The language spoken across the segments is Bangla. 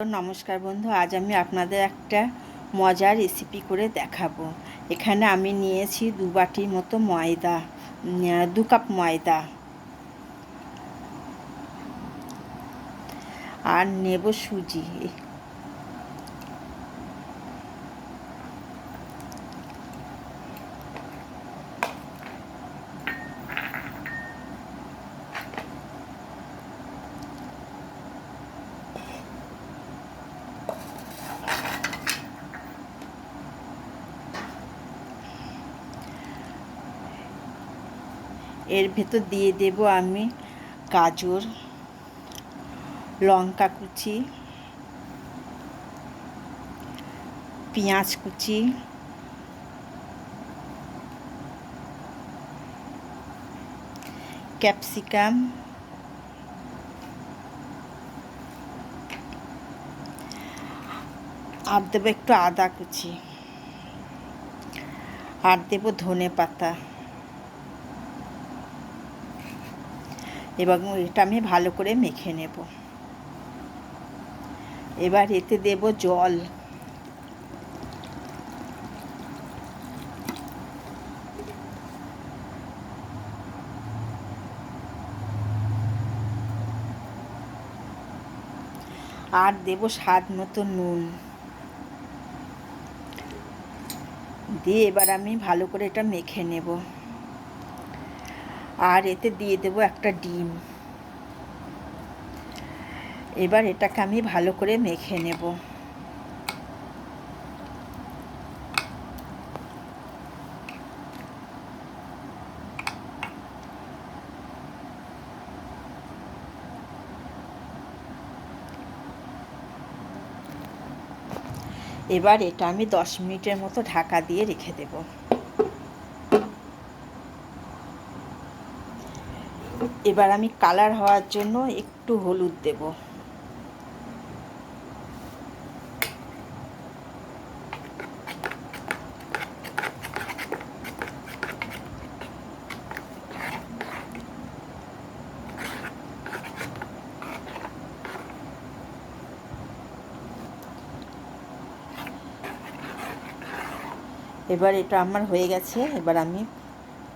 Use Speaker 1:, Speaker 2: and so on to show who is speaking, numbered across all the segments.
Speaker 1: নমস্কার বন্ধু, আজ আমি আপনাদের একটা মজার রেসিপি করে দেখাবো। এখানে আমি নিয়েছি দু বাটির মতো ময়দা দু কাপ ময়দা। আর নেব সুজি। এর ভেতর দিয়ে দেব আমি গাজর, লঙ্কা কুচি, পেঁয়াজ কুচি, ক্যাপসিকাম, আর দেবো একটু আদা কুচি, আর দেবো ধনে পাতা এবং এটা আমি ভালো করে মেখে নেব। এবার এতে দেব জল। আর দেব স্বাদ মতো নুন। দিয়ে এবার আমি ভালো করে এটা মেখে নেব। আর এতে দিয়ে দেব একটা ডিম। এবার এটাকে আমি ভালো করে মেখে নেব। এবার এটা আমি দশ মিনিটের মতো ঢাকা দিয়ে রেখে দেব। এবার আমি কালার হওয়ার জন্য একটু হলুদ দেব। এবার এটা আমার হয়ে গেছে, এবার আমি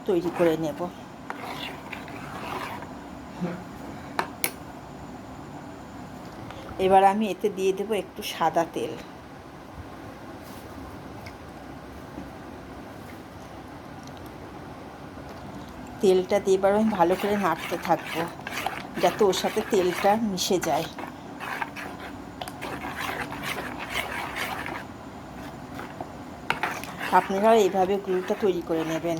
Speaker 1: তৈরি করে নেব। এবার আমি এতে দিয়ে দেব একটু সাদা তেল। তেলটা দিয়ে এবার আমি ভালো করে নাড়তে থাকব, যাতে ওর সাথে তেলটা মিশে যায়। আপনারাও এইভাবে গ্লুটা তৈরি করে নেবেন।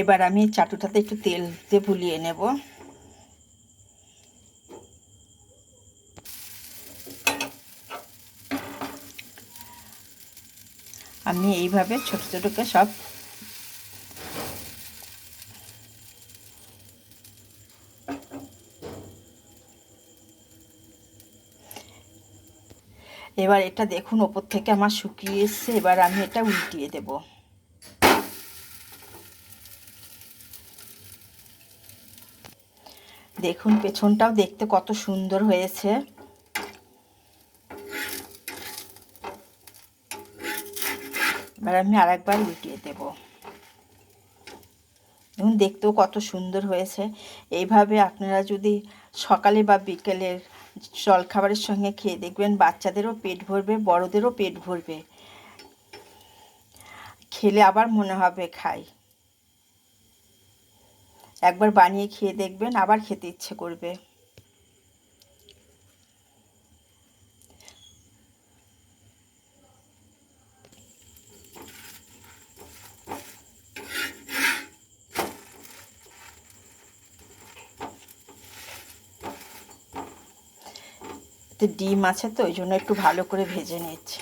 Speaker 1: এবার আমি চাটুটাতে একটু তেল দিয়ে ভুলিয়ে নেব। আমি এইভাবে ছোট ছোটকে সব এবার এটা দেখুন, ওপর থেকে আমার শুকিয়ে এসছে, এবার আমি এটা উল্টিয়ে দেব। দেখুন, পেছনটাও দেখতে কত সুন্দর হয়েছে। এবার আমি আরেকবার উল্টিয়ে দেব। দেখুন, দেখতেও কত সুন্দর হয়েছে। এইভাবে আপনারা যদি সকালে বা বিকেলের জলখাবারের সঙ্গে খেয়ে দেখবেন, বাচ্চাদেরও পেট ভরবে, বড়দেরও পেট ভরবে। খেলে আবার মনে হবে খাই। একবার বানিয়ে খেয়ে দেখবেন, আবার খেতে ইচ্ছে করবে। ডিম আছে তো, ওই জন্য একটু ভালো করে ভেজে নিচ্ছি।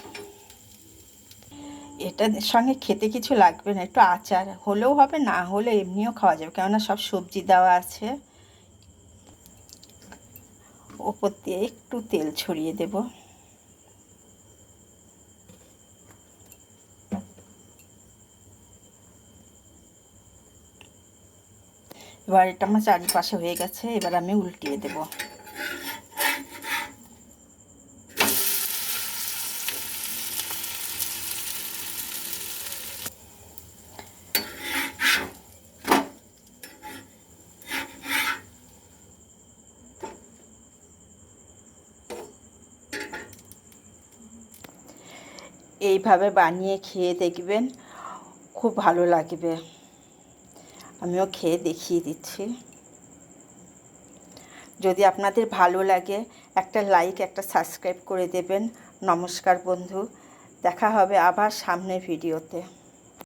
Speaker 1: এটার সঙ্গে খেতে কিছু লাগবে না, একটু আচার, হলেও হবে, না হলে এমনিও খাওয়া যাবে, কেননা সব সবজি দেওয়া আছে। ওপর দিয়ে একটু তেল ছড়িয়ে দেব। এবার এটা আমার চারিপাশে হয়ে গেছে, এবার আমি উল্টিয়ে দেব। এইভাবে বানিয়ে খেয়ে দেখবেন খুব ভালো লাগবে। আমিও খেয়ে দেখিয়ে দিচ্ছি। যদি আপনাদের ভালো লাগে, একটা লাইক একটা সাবস্ক্রাইব করে দেবেন। নমস্কার বন্ধু। দেখা হবে আবার সামনের ভিডিওতে